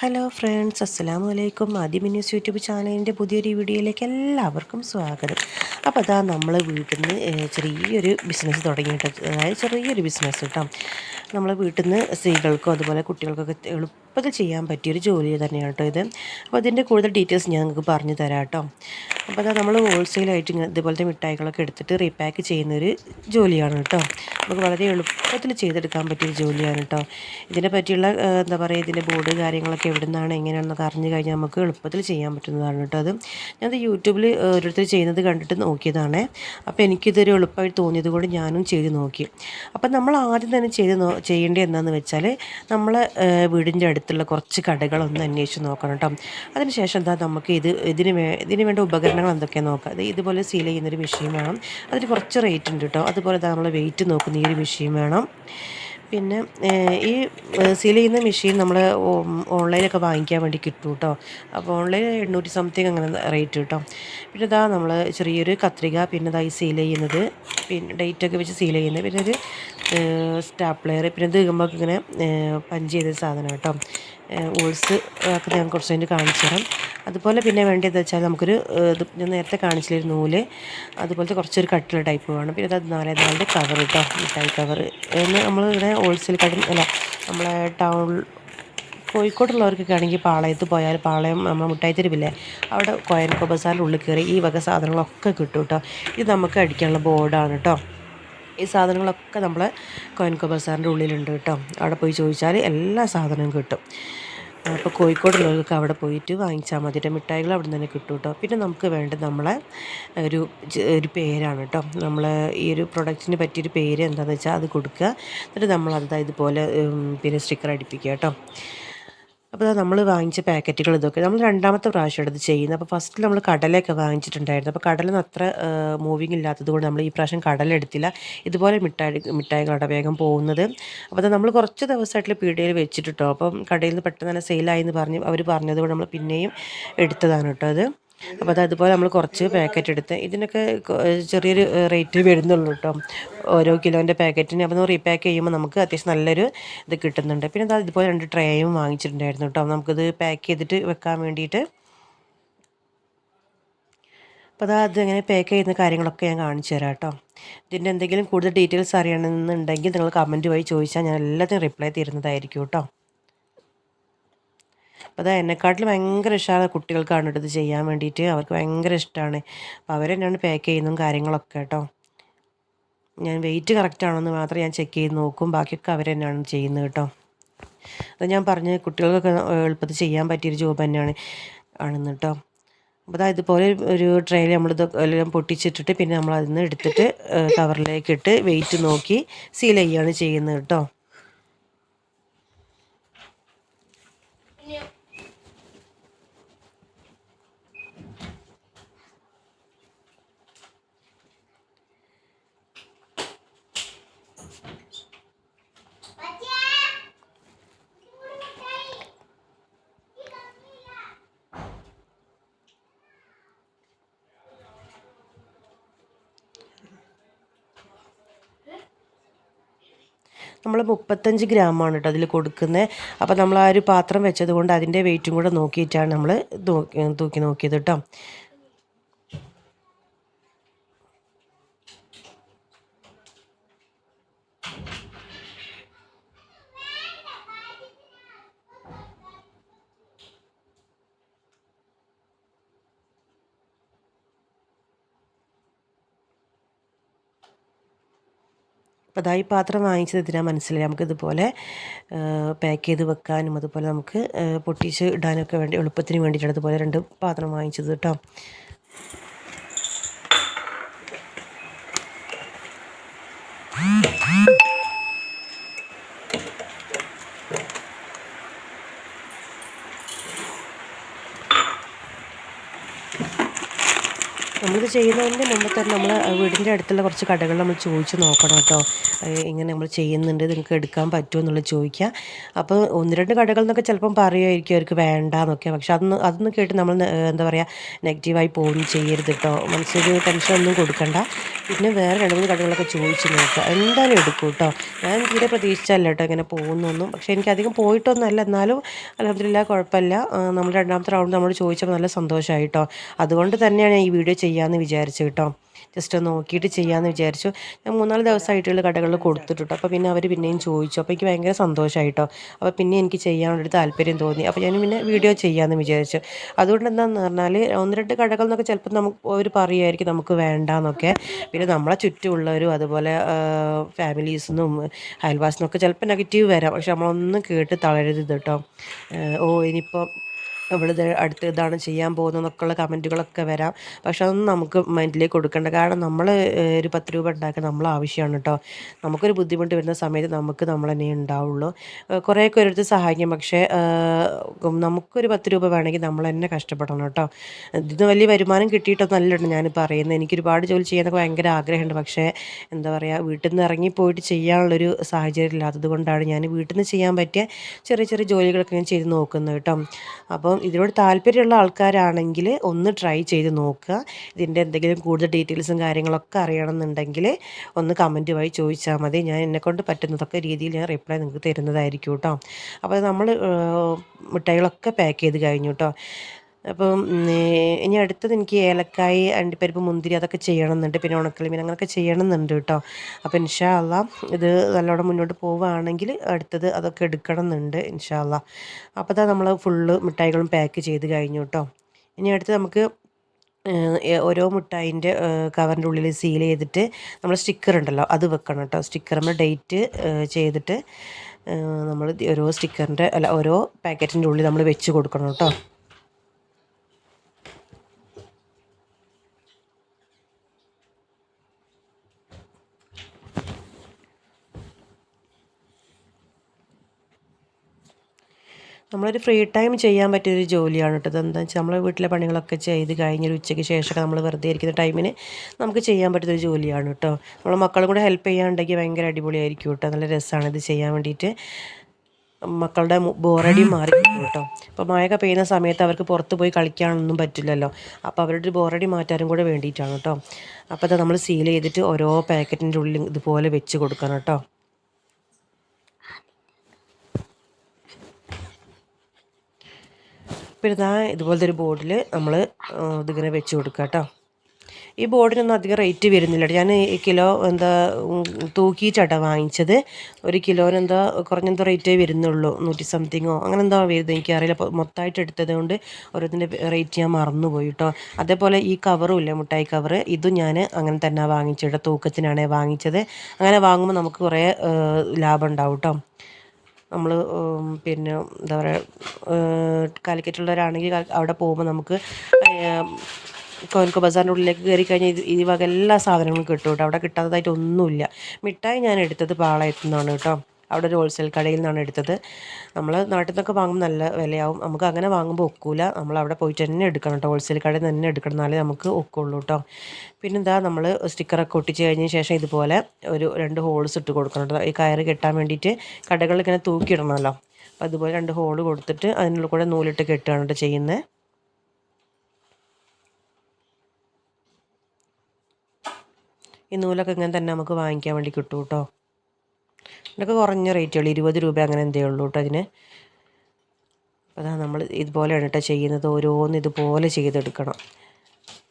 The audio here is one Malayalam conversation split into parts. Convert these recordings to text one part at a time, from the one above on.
ഹലോ ഫ്രണ്ട്സ് അസ്സലാമു അലൈക്കും ആദ്യം ന്യൂസ് യൂട്യൂബ് ചാനലിന്റെ പുതിയൊരു വീഡിയോയിലേക്ക് എല്ലാവർക്കും സ്വാഗതം. അപ്പോൾ അതാ നമ്മൾ വീട്ടിൽ നിന്ന് ചെറിയൊരു ബിസിനസ് തുടങ്ങിയിട്ട് അതായത് ചെറിയൊരു ബിസിനസ് കേട്ടോ നമ്മൾ വീട്ടിൽ നിന്ന് സ്ത്രീകൾക്കും അതുപോലെ കുട്ടികൾക്കൊക്കെ എളുപ്പത്തിൽ ചെയ്യാൻ പറ്റിയൊരു ജോലി തന്നെയാണ് കേട്ടോ ഇത്. അപ്പോൾ അതിന്റെ കൂടുതൽ ഡീറ്റെയിൽസ് ഞാൻ നിങ്ങൾക്ക് പറഞ്ഞു തരാം കേട്ടോ അപ്പോൾ അതാ നമ്മൾ ഹോൾസെയിലായിട്ട് ഇങ്ങനെ ഇതുപോലത്തെ മിഠായികളൊക്കെ എടുത്തിട്ട് റീപാക്ക് ചെയ്യുന്നൊരു ജോലിയാണ് കേട്ടോ. നമുക്ക് വളരെ എളുപ്പത്തിൽ ചെയ്തെടുക്കാൻ പറ്റിയൊരു ജോലിയാണ് കേട്ടോ. ഇതിനെ പറ്റിയുള്ള എന്താ പറയുക ഇതിന്റെ ബോർഡ് കാര്യങ്ങളൊക്കെ എവിടെ നിന്നാണ് എങ്ങനെയാണെന്നൊക്കെ അറിഞ്ഞു കഴിഞ്ഞാൽ നമുക്ക് എളുപ്പത്തിൽ ചെയ്യാൻ പറ്റുന്നതാണ് കേട്ടോ അത്. ഞാനത് യൂട്യൂബിൽ ഓരോരുത്തർ ചെയ്യുന്നത് കണ്ടിട്ട് നോക്കിയതാണ്. അപ്പോൾ എനിക്കിതൊരു എളുപ്പമായിട്ട് തോന്നിയത് കൊണ്ട് ഞാനും ചെയ്ത് നോക്കി. അപ്പം നമ്മൾ ആദ്യം തന്നെ ചെയ്ത് ചെയ്യേണ്ടത് എന്താണെന്ന് വെച്ചാൽ നമ്മൾ വീടിന്റെ അടുത്തുള്ള കുറച്ച് കടകളൊന്ന് അന്വേഷിച്ച് നോക്കണം കേട്ടോ. അതിനുശേഷം എന്താ നമുക്ക് ഇത് ഇതിന് ഇതിന് വേണ്ട ഉപകരണങ്ങൾ എന്തൊക്കെയാണെന്ന് നോക്കുക? അത് ഇതുപോലെ സീൽ ചെയ്യുന്നൊരു മെഷീൻ വേണം. അതിന് കുറച്ച് റേറ്റ് ഉണ്ട് കേട്ടോ അതുപോലെ നമ്മൾ വെയിറ്റ് നോക്കുന്ന ഈ ഒരു മെഷീൻ വേണം. പിന്നെ ഈ സീൽ ചെയ്യുന്ന മെഷീൻ നമ്മൾ ഓൺലൈനൊക്കെ വാങ്ങിക്കാൻ വേണ്ടി കിട്ടും കേട്ടോ അപ്പോൾ ഓൺലൈൻ എണ്ണൂറ്റി സംതിങ് അങ്ങനെ റേറ്റ് കേട്ടോ പിന്നെ ഇതാ നമ്മൾ ചെറിയൊരു കത്രിക പിന്നെ ഇതായി സീൽ ചെയ്യുന്നത്. പിന്നെ ഡേറ്റൊക്കെ വെച്ച് സീൽ ചെയ്യുന്നത് പിന്നെ ഒരു സ്റ്റാപ്ലെയർ പിന്നെ നമുക്ക് ഇങ്ങനെ പഞ്ച് ചെയ്ത സാധനം കേട്ടോ ഓൾസ് ഒക്കെ ഞാൻ കുറച്ച് കഴിഞ്ഞ് കാണിച്ചു തരാം അതുപോലെ പിന്നെ വേണ്ടത് വെച്ചാൽ നമുക്കൊരു ഇത് ഞാൻ നേരത്തെ കാണിച്ചില്ലൊരു നൂൽ അതുപോലത്തെ കുറച്ചൊരു കട്ടിലുള്ള ടൈപ്പ് വേണം. പിന്നെ അത് നാല് നാലിന്റെ കവർ കേട്ടോ മിഠായി കവർ നമ്മൾ ഇവിടെ ഹോൾസെയിൽ കടയിൽ അല്ല നമ്മളെ ടൗൺ കോഴിക്കോടുള്ളവർക്കൊക്കെ ആണെങ്കിൽ പാളയത്ത് പോയാൽ പാളയം നമ്മൾ മുട്ടായി തരുമില്ലേ അവിടെ കോയൻകോ ബസാറിന്റെ ഉള്ളിൽ കയറി ഈ വക സാധനങ്ങളൊക്കെ കിട്ടും കേട്ടോ ഇത് നമുക്ക് അടിക്കാനുള്ള ബോർഡാണ് കേട്ടോ ഈ സാധനങ്ങളൊക്കെ നമ്മൾ കോയൻകോ ബസാറിന്റെ ഉള്ളിലുണ്ട് കേട്ടോ അവിടെ പോയി ചോദിച്ചാൽ എല്ലാ സാധനവും കിട്ടും. അപ്പോൾ കോഴിക്കോടുള്ളവർക്ക് അവിടെ പോയിട്ട് വാങ്ങിച്ചാൽ മതി. കേട്ടോ മിഠായികൾ അവിടെ നിന്ന് തന്നെ കിട്ടും കേട്ടോ. പിന്നെ നമുക്ക് വേണ്ടത് നമ്മളെ ഒരു ഒരു പേരാണ് കേട്ടോ. നമ്മൾ ഈ ഒരു പ്രൊഡക്റ്റിന് പറ്റിയൊരു പേര് എന്താണെന്ന് വെച്ചാൽ അത് കൊടുക്കുക. എന്നിട്ട് നമ്മൾ അത് ഇതുപോലെ പിന്നെ സ്റ്റിക്കർ അടിപ്പിക്കുക കേട്ടോ. അപ്പോൾ നമ്മൾ വാങ്ങിച്ച പാക്കറ്റുകൾ ഇതൊക്കെ. നമ്മൾ രണ്ടാമത്തെ പ്രാവശ്യം എടുത്ത് ചെയ്യുന്നത്. അപ്പോൾ ഫസ്റ്റിൽ നമ്മൾ കടലയൊക്കെ വാങ്ങിച്ചിട്ടുണ്ടായിരുന്നു. അപ്പോൾ കടലൊന്നും അത്ര മൂവിങ് ഇല്ലാത്തതുകൊണ്ട് നമ്മൾ ഈ പ്രാവശ്യം കടല എടുത്തില്ല. ഇതുപോലെ മിഠായി മിഠായികളുടെ വേഗം പോകുന്നത്. അപ്പോൾ നമ്മൾ കുറച്ച് ദിവസമായിട്ടുള്ള പീടികയിൽ വെച്ചിട്ട് അപ്പം കടയിൽ നിന്ന് പെട്ടെന്ന് തന്നെ സെയിലായി എന്ന് പറഞ്ഞ് അവർ പറഞ്ഞതുകൊണ്ട് നമ്മൾ പിന്നെയും എടുത്തതാണ് കേട്ടോ അത് അപ്പോൾ അത് അതുപോലെ നമ്മൾ കുറച്ച് പാക്കറ്റ് എടുത്ത് ഇതിനൊക്കെ ചെറിയൊരു റേറ്റ് വരുന്നുള്ളൂ കേട്ടോ ഓരോ കിലോന്റെ പാക്കറ്റിന് അപ്പോൾ റീപാക്ക് ചെയ്യുമ്പോൾ നമുക്ക് അത്യാവശ്യം നല്ലൊരു ഇത് കിട്ടുന്നുണ്ട്. പിന്നെ അത് ഇതുപോലെ രണ്ട് ട്രേയും വാങ്ങിച്ചിട്ടുണ്ടായിരുന്നു കേട്ടോ നമുക്കിത് പാക്ക് ചെയ്തിട്ട് വെക്കാൻ വേണ്ടിയിട്ട് അപ്പോൾ അത് അതിങ്ങനെ പാക്ക് ചെയ്യുന്ന കാര്യങ്ങളൊക്കെ ഞാൻ കാണിച്ചു തരാം കേട്ടോ ഇതിന്റെ എന്തെങ്കിലും കൂടുതൽ ഡീറ്റെയിൽസ് അറിയണമെന്നുണ്ടെങ്കിൽ നിങ്ങൾ കമന്റ് വഴി ചോദിച്ചാൽ ഞാൻ എല്ലാത്തിനും റിപ്ലൈ തരുന്നതായിരിക്കും കേട്ടോ അപ്പോൾ അത് എന്നെക്കാട്ടിൽ ഭയങ്കര ഇഷ്ടമാണ് കുട്ടികൾക്കാണ് കേട്ടോ ഇത് ചെയ്യാൻ വേണ്ടിയിട്ട്. അവർക്ക് ഭയങ്കര ഇഷ്ടമാണ്. അപ്പോൾ അവർ തന്നെയാണ് പാക്ക് ചെയ്യുന്നതും കാര്യങ്ങളൊക്കെ കേട്ടോ. ഞാൻ വെയിറ്റ് കറക്റ്റ് എന്ന് മാത്രം ഞാൻ ചെക്ക് ചെയ്ത് നോക്കും. ബാക്കിയൊക്കെ അവർ തന്നെയാണ് ചെയ്യുന്നത് കേട്ടോ. അത് ഞാൻ പറഞ്ഞ് കുട്ടികൾക്കൊക്കെ എളുപ്പത്തിൽ ചെയ്യാൻ പറ്റിയൊരു ജോബ് തന്നെയാണ് ആണെന്ന് കേട്ടോ. അപ്പോൾ അതാ ഇതുപോലെ ഒരു ട്രെയിൽ നമ്മളിത് എല്ലാം പൊട്ടിച്ചിട്ടിട്ട് പിന്നെ നമ്മൾ അതിൽ നിന്ന് എടുത്തിട്ട് കവറിലേക്ക് ഇട്ട് വെയിറ്റ് നോക്കി സീൽ ചെയ്യുകയാണ് ചെയ്യുന്നത് കേട്ടോ. നമ്മൾ മുപ്പത്തഞ്ച് ഗ്രാമാണ് കേട്ടോ അതിൽ കൊടുക്കുന്നത് അപ്പോൾ നമ്മൾ ആ ഒരു പാത്രം വെച്ചത് കൊണ്ട് അതിന്റെ വെയിറ്റും കൂടെ നോക്കിയിട്ടാണ് നമ്മൾ തൂക്കി നോക്കിയത് കേട്ടോ അപ്പോൾ അതാ പാത്രം വാങ്ങിച്ചത് ഇതിനാ മനസ്സിലായി. നമുക്കിതുപോലെ പാക്ക് ചെയ്ത് വെക്കാനും അതുപോലെ നമുക്ക് പൊട്ടിച്ച് ഇടാനൊക്കെ വേണ്ടി എളുപ്പത്തിന് വേണ്ടിയിട്ടാണ് അതുപോലെ രണ്ട് പാത്രം വാങ്ങിച്ചത് കേട്ടോ നമ്മളിത് ചെയ്യുന്നതിന്റെ മുമ്പ് തന്നെ നമ്മൾ വീടിന്റെ അടുത്തുള്ള കുറച്ച് കടകൾ നമ്മൾ ചോദിച്ച് നോക്കണം കേട്ടോ ഇങ്ങനെ നമ്മൾ ചെയ്യുന്നുണ്ട് നിങ്ങൾക്ക് എടുക്കാൻ പറ്റുമോ എന്നുള്ളത് ചോദിക്കുക. അപ്പോൾ ഒന്ന് രണ്ട് കടകൾ എന്നൊക്കെ ചിലപ്പം പറയുമായിരിക്കും അവർക്ക് വേണ്ടാന്നൊക്കെ. പക്ഷെ അതൊന്ന് അതൊന്നും കേട്ട് നമ്മൾ എന്താ പറയുക നെഗറ്റീവായി പോകുന്നു ചെയ്യരുത് കേട്ടോ മനസ്സിലൊരു ടെൻഷൻ ഒന്നും കൊടുക്കണ്ട. പിന്നെ വേറെ രണ്ട് മൂന്ന് കടകളൊക്കെ ചോദിച്ചു നോക്കുക. എന്തായാലും എടുക്കും കേട്ടോ ഞാൻ തീരെ പ്രതീക്ഷിച്ചല്ല കേട്ടോ ഇങ്ങനെ പോകുന്നൊന്നും. പക്ഷേ എനിക്ക് അധികം പോയിട്ടൊന്നുമല്ല എന്നാലും അലഹമില്ല കുഴപ്പമില്ല. നമ്മൾ രണ്ടാമത്തെ റൗണ്ട് നമ്മൾ ചോദിച്ചപ്പോൾ നല്ല സന്തോഷമായി കേട്ടോ അതുകൊണ്ട് തന്നെയാണ് ഈ വീഡിയോ ചെയ്യാമെന്ന് വിചാരിച്ചു കേട്ടോ ജസ്റ്റ് ഒന്ന് നോക്കിയിട്ട് ചെയ്യാമെന്ന് വിചാരിച്ചു. ഞാൻ മൂന്നാൽ ദിവസമായിട്ടുള്ള കടകളിൽ കൊടുത്തിട്ടുണ്ട്. അപ്പോൾ പിന്നെ അവർ പിന്നെയും ചോദിച്ചു. അപ്പോൾ എനിക്ക് ഭയങ്കര സന്തോഷമായിട്ടോ അപ്പോൾ പിന്നെ എനിക്ക് ചെയ്യാനുള്ളൊരു താല്പര്യം തോന്നി. അപ്പോൾ ഞാൻ പിന്നെ വീഡിയോ ചെയ്യാമെന്ന് വിചാരിച്ചു. അതുകൊണ്ട് എന്താണെന്ന് പറഞ്ഞാൽ ഒന്ന് രണ്ട് കടകൾ എന്നൊക്കെ ചിലപ്പോൾ നമുക്ക് അവർ പറയുമായിരിക്കും നമുക്ക് വേണ്ടാന്നൊക്കെ. പിന്നെ നമ്മളെ ചുറ്റുമുള്ളവരും അതുപോലെ ഫാമിലീസിനും അയൽവാസിനൊക്കെ ചിലപ്പോൾ നെഗറ്റീവ് വരാം. പക്ഷെ നമ്മളൊന്നും കേട്ട് തളരരുത് കേട്ടോ ഓ ഇനിയിപ്പോൾ ഇവിടെ അടുത്ത് ഇതാണ് ചെയ്യാൻ പോകുന്നത് പോകുന്നതെന്നൊക്കെയുള്ള കമന്റുകളൊക്കെ വരാം. പക്ഷെ അതൊന്നും നമുക്ക് മൈൻഡിലേക്ക് കൊടുക്കേണ്ട. കാരണം നമ്മൾ ഒരു പത്ത് രൂപ ഉണ്ടാക്കാൻ നമ്മൾ ആവശ്യമാണ് കേട്ടോ. നമുക്കൊരു ബുദ്ധിമുട്ട് വരുന്ന സമയത്ത് നമുക്ക് നമ്മൾ തന്നെ ഉണ്ടാവുള്ളൂ. കുറേയൊക്കെ ഒരിടത്ത് സഹായിക്കും. പക്ഷേ നമുക്കൊരു പത്ത് രൂപ വേണമെങ്കിൽ നമ്മൾ തന്നെ കഷ്ടപ്പെടണം കേട്ടോ. ഇതിന് വലിയ വരുമാനം കിട്ടിയിട്ടൊന്നല്ല ഞാൻ പറയുന്നത്. എനിക്ക് ഒരുപാട് ജോലി ചെയ്യാനൊക്കെ ഭയങ്കര ആഗ്രഹമുണ്ട്. പക്ഷേ എന്താ പറയുക വീട്ടിൽ നിന്ന് ഇറങ്ങിപ്പോയിട്ട് ചെയ്യാനുള്ളൊരു സാഹചര്യം ഇല്ലാത്തത് കൊണ്ടാണ് ഞാൻ വീട്ടിൽ നിന്ന് ചെയ്യാൻ പറ്റിയ ചെറിയ ചെറിയ ജോലികളൊക്കെ ഞാൻ ചെയ്ത് നോക്കുന്നത് കേട്ടോ. അപ്പം ഇതിനോട് താല്പര്യമുള്ള ആൾക്കാരാണെങ്കിൽ ഒന്ന് ട്രൈ ചെയ്ത് നോക്കുക. ഇതിന്റെ എന്തെങ്കിലും കൂടുതൽ ഡീറ്റെയിൽസും കാര്യങ്ങളൊക്കെ അറിയണമെന്നുണ്ടെങ്കിൽ ഒന്ന് കമന്റ് വഴി ചോദിച്ചാൽ മതി. ഞാൻ എന്നെക്കൊണ്ട് പറ്റുന്നതൊക്കെ രീതിയിൽ ഞാൻ റിപ്ലൈ നിങ്ങൾക്ക് തരുന്നതായിരിക്കും കേട്ടോ. അപ്പോൾ നമ്മൾ മിഠായികളൊക്കെ പാക്ക് ചെയ്ത് കഴിഞ്ഞു കേട്ടോ. അപ്പം ഇനി അടുത്തത് എനിക്ക് ഏലക്കായി അണ്ടിപ്പരിപ്പ് മുന്തിരി അതൊക്കെ ചെയ്യണമെന്നുണ്ട്. പിന്നെ ഉണക്കലിമീൻ അങ്ങനെയൊക്കെ ചെയ്യണമെന്നുണ്ട് കേട്ടോ. അപ്പോൾ ഇൻഷാ അല്ല ഇത് നല്ലോണം മുന്നോട്ട് പോവുകയാണെങ്കിൽ അടുത്തത് അതൊക്കെ എടുക്കണം എന്നുണ്ട് ഇൻഷാ അല്ല അപ്പോൾ അതാ നമ്മൾ ഫുള്ള് മിഠായികളും പാക്ക് ചെയ്ത് കഴിഞ്ഞു കേട്ടോ. ഇനി അടുത്ത് നമുക്ക് ഓരോ മിഠായിന്റെ കവറിന്റെ ഉള്ളിൽ സീൽ ചെയ്തിട്ട് നമ്മൾ സ്റ്റിക്കർ ഉണ്ടല്ലോ അത് വെക്കണം കേട്ടോ. സ്റ്റിക്കർ നമ്മൾ ഡേറ്റ് ചെയ്തിട്ട് നമ്മൾ ഓരോ സ്റ്റിക്കറിന്റെ അല്ല ഓരോ പാക്കറ്റിന്റെ ഉള്ളിൽ നമ്മൾ വെച്ച് കൊടുക്കണം കേട്ടോ. നമ്മളൊരു ഫ്രീ ടൈം ചെയ്യാൻ പറ്റിയൊരു ജോലിയാണ് കേട്ടോ. എന്താ വെച്ചാൽ നമ്മളെ വീട്ടിലെ പണികളൊക്കെ ചെയ്ത് കഴിഞ്ഞൊരു ഉച്ചയ്ക്ക് ശേഷമൊക്കെ നമ്മൾ വെറുതെ ഇരിക്കുന്ന ടൈമിന് നമുക്ക് ചെയ്യാൻ പറ്റുന്നൊരു ജോലിയാണ് കേട്ടോ. നമ്മൾ മക്കളും കൂടെ ഹെൽപ്പ് ചെയ്യാനുണ്ടെങ്കിൽ ഭയങ്കര അടിപൊളിയായിരിക്കും കേട്ടോ. നല്ല രസമാണ് ഇത് ചെയ്യാൻ വേണ്ടിയിട്ട് മക്കളുടെ ബോറടി മാറി കേട്ടോ അപ്പോൾ മഴയൊക്കെ പെയ്യുന്ന സമയത്ത് അവർക്ക് പുറത്ത് പോയി കളിക്കാനൊന്നും പറ്റില്ലല്ലോ. അപ്പോൾ അവരുടെ ഒരു ബോറടി മാറ്റാനും കൂടെ വേണ്ടിയിട്ടാണ് കേട്ടോ. അപ്പോൾ അത് നമ്മൾ സീൽ ചെയ്തിട്ട് ഓരോ പാക്കറ്റിന്റെ ഉള്ളിൽ ഇതുപോലെ വെച്ച് കൊടുക്കണം കേട്ടോ. പിന്നെ ഇതാ ഇതുപോലത്തെ ഒരു ബോർഡിൽ നമ്മൾ ഇതിങ്ങനെ വെച്ച് കൊടുക്കുക കേട്ടോ ഈ ബോർഡിനൊന്നും അധികം റേറ്റ് വരുന്നില്ല ഞാൻ കിലോ എന്താ തൂക്കിയിട്ടാട്ടോ വാങ്ങിച്ചത്. ഒരു കിലോന് കുറഞ്ഞെന്തോ റേറ്റേ വരുന്നുള്ളൂ. നൂറ്റി സംതിങ്ങോ അങ്ങനെ എന്താ വരുന്നത് എനിക്കറിയില്ല. മൊത്തമായിട്ട് എടുത്തത് കൊണ്ട് ഓരോത്തിന്റെ റേറ്റ് ഞാൻ മറന്നുപോയി കേട്ടോ അതേപോലെ ഈ കവറും ഇല്ല മുട്ടായി കവർ ഇതും ഞാൻ അങ്ങനെ തന്നെ വാങ്ങിച്ചിട്ട് തൂക്കത്തിനാണ് വാങ്ങിച്ചത്. അങ്ങനെ വാങ്ങുമ്പോൾ നമുക്ക് കുറേ ലാഭം ഉണ്ടാവും കേട്ടോ നമ്മൾ പിന്നെ എന്താ പറയുക കാലിക്കറ്റുള്ളവരാണെങ്കിൽ അവിടെ പോകുമ്പോൾ നമുക്ക് കോൻകോ ബസാറിന്റെ ഉള്ളിലേക്ക് കയറി കഴിഞ്ഞാൽ ഇത് ഈ വക എല്ലാ സാധനങ്ങളും കിട്ടും കേട്ടോ. അവിടെ കിട്ടാത്തതായിട്ട് ഒന്നുമില്ല. മിഠായി ഞാൻ എടുത്തത് പാളയത്തു നിന്നാണ് കേട്ടോ. അവിടെ ഒരു ഹോൾസെയിൽ കടയിൽ നിന്നാണ് എടുത്തത്. നമ്മൾ നാട്ടിൽ നിന്നൊക്കെ വാങ്ങുമ്പോൾ നല്ല വിലയാവും. നമുക്ക് അങ്ങനെ വാങ്ങുമ്പോൾ ഒക്കില്ല നമ്മൾ അവിടെ പോയിട്ട് തന്നെ എടുക്കണം കേട്ടോ. ഹോൾസെയിൽ കടയിൽ നിന്ന് തന്നെ എടുക്കണം. എന്നാലേ നമുക്ക് ഒക്കുള്ളൂ കേട്ടോ. പിന്നെന്താ നമ്മൾ സ്റ്റിക്കറൊക്കെ ഒട്ടിച്ച് കഴിഞ്ഞ ശേഷം ഇതുപോലെ ഒരു രണ്ട് ഹോൾസ് ഇട്ട് കൊടുക്കണം കേട്ടോ. ഈ കയറ് കെട്ടാൻ വേണ്ടിയിട്ട് കടകളിൽ ഇങ്ങനെ തൂക്കിയിടണമല്ലോ അപ്പോൾ അതുപോലെ രണ്ട് ഹോൾ കൊടുത്തിട്ട് അതിനുള്ള കൂടെ നൂലിട്ട് കെട്ടുകയാണ് കേട്ടോ ചെയ്യുന്നത്. ഈ നൂലൊക്കെ ഇങ്ങനെ തന്നെ നമുക്ക് വാങ്ങിക്കാൻ വേണ്ടി കിട്ടും കേട്ടോ. ഇതൊക്കെ കുറഞ്ഞ റേറ്റുള്ളൂ ഇരുപത് രൂപ അങ്ങനെ എന്തേ ഉള്ളൂ കേട്ടോ അതിന്. അപ്പോൾ അതാ നമ്മൾ ഇതുപോലെയാണ് കേട്ടോ ചെയ്യുന്നത് ഓരോന്ന് ഇതുപോലെ ചെയ്തെടുക്കണം.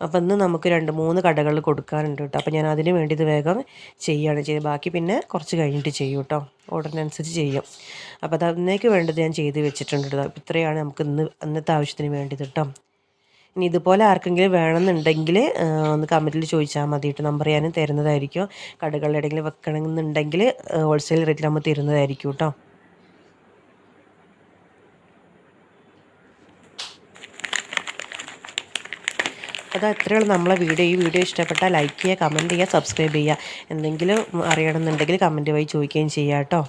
അപ്പോൾ ഇന്ന് നമുക്ക് രണ്ട് മൂന്ന് കടകളിൽ കൊടുക്കാനുണ്ട് കേട്ടോ അപ്പോൾ ഞാൻ അതിന് വേണ്ടി ഇത് വേഗം ചെയ്യുകയാണ് ചെയ്ത് ബാക്കി പിന്നെ കുറച്ച് കഴിഞ്ഞിട്ട് ചെയ്യും കേട്ടോ ഓർഡറിനനുസരിച്ച് ചെയ്യും. അപ്പോൾ അത് അതിനേക്ക് വേണ്ടത് ഞാൻ ചെയ്ത് വെച്ചിട്ടുണ്ട് കേട്ടോ ഇത്രയാണ് നമുക്ക് ഇന്ന് ഇന്നത്തെ ആവശ്യത്തിന് വേണ്ടത് കേട്ടോ ഇനി ഇതുപോലെ ആർക്കെങ്കിലും വേണമെന്നുണ്ടെങ്കിൽ ഒന്ന് കമന്റിൽ ചോദിച്ചാൽ മതി കേട്ടോ നമ്പർ ഞാൻ തരുന്നതായിരിക്കും കടകളിൽ എവിടെയെങ്കിലും വെക്കണമെന്നുണ്ടെങ്കിൽ ഹോൾസെയിൽ റേറ്റിൽ നമ്മൾ തരുന്നതായിരിക്കും കേട്ടോ അത് അത്രയുള്ള നമ്മളെ വീഡിയോ. ഈ വീഡിയോ ഇഷ്ടപ്പെട്ടാൽ ലൈക്ക് ചെയ്യുക കമന്റ് ചെയ്യുക സബ്സ്ക്രൈബ് ചെയ്യുക. എന്തെങ്കിലും അറിയണമെന്നുണ്ടെങ്കിൽ കമന്റ് വഴി ചോദിക്കുകയും ചെയ്യാം കേട്ടോ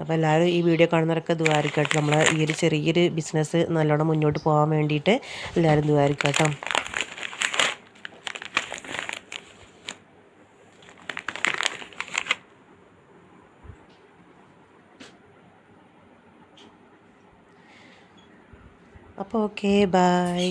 അപ്പോൾ എല്ലാവരും ഈ വീഡിയോ കാണുന്നവരൊക്കെ ദ്വാരിക്കട്ടെ നമ്മളെ ഈ ഒരു ചെറിയൊരു ബിസിനസ് നല്ലോണം മുന്നോട്ട് പോകാൻ വേണ്ടിയിട്ട് എല്ലാവരും ദ്വാരിക്കട്ടോ. അപ്പോൾ ഓക്കെ ബൈ